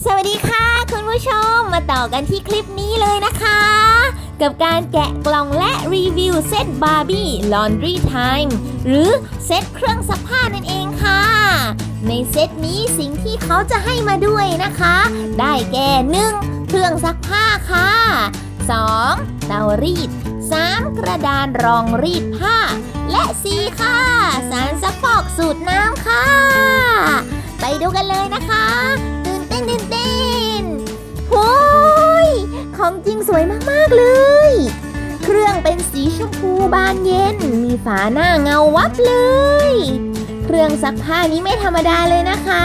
สวัสดีค่ะ คุณผู้ชมมาต่อกันที่คลิปนี้เลยนะคะ กับการแกะกล่องและรีวิวเซตบาร์บี้ลอนดรีไทม์หรือเซตเครื่องซักผ้านั่นเองค่ะ ในเซตนี้สิ่งที่เขาจะให้มาด้วยนะคะ ได้แก่หนึ่งเครื่องซักผ้าค่ะ 2. เตารีด 3. กระดานรองรีดผ้า และ 4 ค่ะ สารซักฟอกสูตรน้ำค่ะ ไปดูกันเลยนะคะ บานเย็น มีฝาหน้าเงาวับเลย เครื่องซักผ้านี้ไม่ธรรมดาเลยนะคะ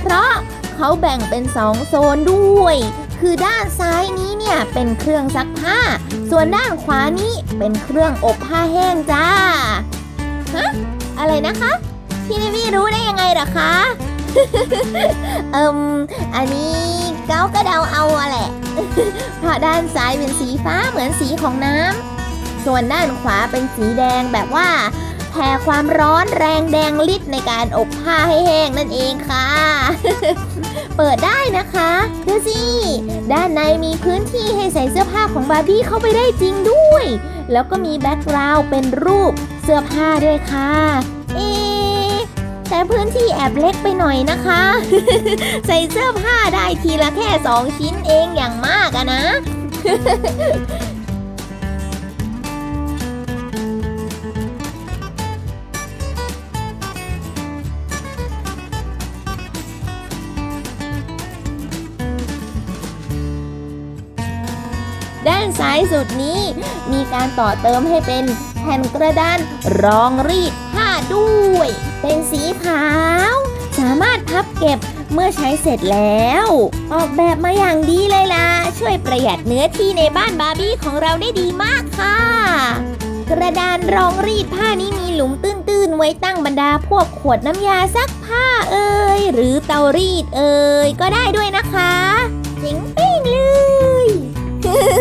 เพราะเขาแบ่งเป็นสองโซนด้วย คือด้านซ้ายนี้เนี่ยเป็นเครื่องซักผ้า ส่วนด้านขวานี้เป็นเครื่องอบผ้าแห้งจ้า ฮะ อะไรนะคะ พี่นิวี่รู้ได้ยังไงหรอคะเอิมอันนี้เก้าก็เดาเอาอะแหละ เพราะด้านซ้ายเป็นสีฟ้าเหมือนสีของน้ำ ส่วนด้านขวาเป็นสีแดงแบบว่าแผ่ความร้อนแรงแดงลิดในการอบผ้าให้แห้งนั่นเองค่ะ เปิดได้นะคะดูสิด้านในมีพื้นที่ให้ใส่เสื้อผ้าของบาร์บี้เข้าไปได้จริงด้วย แล้วก็มีแบ็กกราวด์เป็นรูปเสื้อผ้าด้วยค่ะ เอแต่พื้นที่แอบเล็กไปหน่อยนะคะ ใส่เสื้อผ้าได้ทีละแค่สองชิ้นเองอย่างมากอะนะ ด้านซ้ายสุดนี้ มีการต่อเติมให้เป็นแผ่นกระดานรองรีดผ้าด้วย เป็นสีขาว สามารถพับเก็บเมื่อใช้เสร็จแล้ว ออกแบบมาอย่างดีเลยล่ะ ช่วยประหยัดเนื้อที่ในบ้านบาร์บี้ของเราได้ดีมากค่ะ กระดานรองรีดผ้านี้มีหลุมตื้นๆ ไว้ตั้งบรรดาพวกขวดน้ำยาซักผ้าเอ่ยหรือเตารีดเอ่ยก็ได้ด้วยนะคะจ๋งเป้ง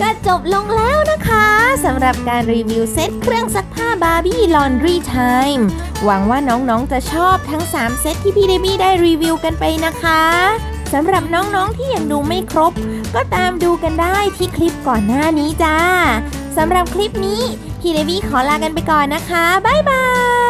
ก็จบลงแล้วนะคะสำหรับการรีวิวเซตเครื่องซักผ้าบาร์บี้ลอนดรีไทม์หวังว่าน้องๆจะชอบทั้ง 3 เซตที่พี่เดมี่ได้รีวิวกันไปนะคะสำหรับน้องๆที่ยังดูไม่ครบ ก็ตามดูกันได้ที่คลิปก่อนหน้านี้จ้าสำหรับคลิปนี้พี่เดมี่ขอลากันไปก่อนนะคะ บ๊ายบาย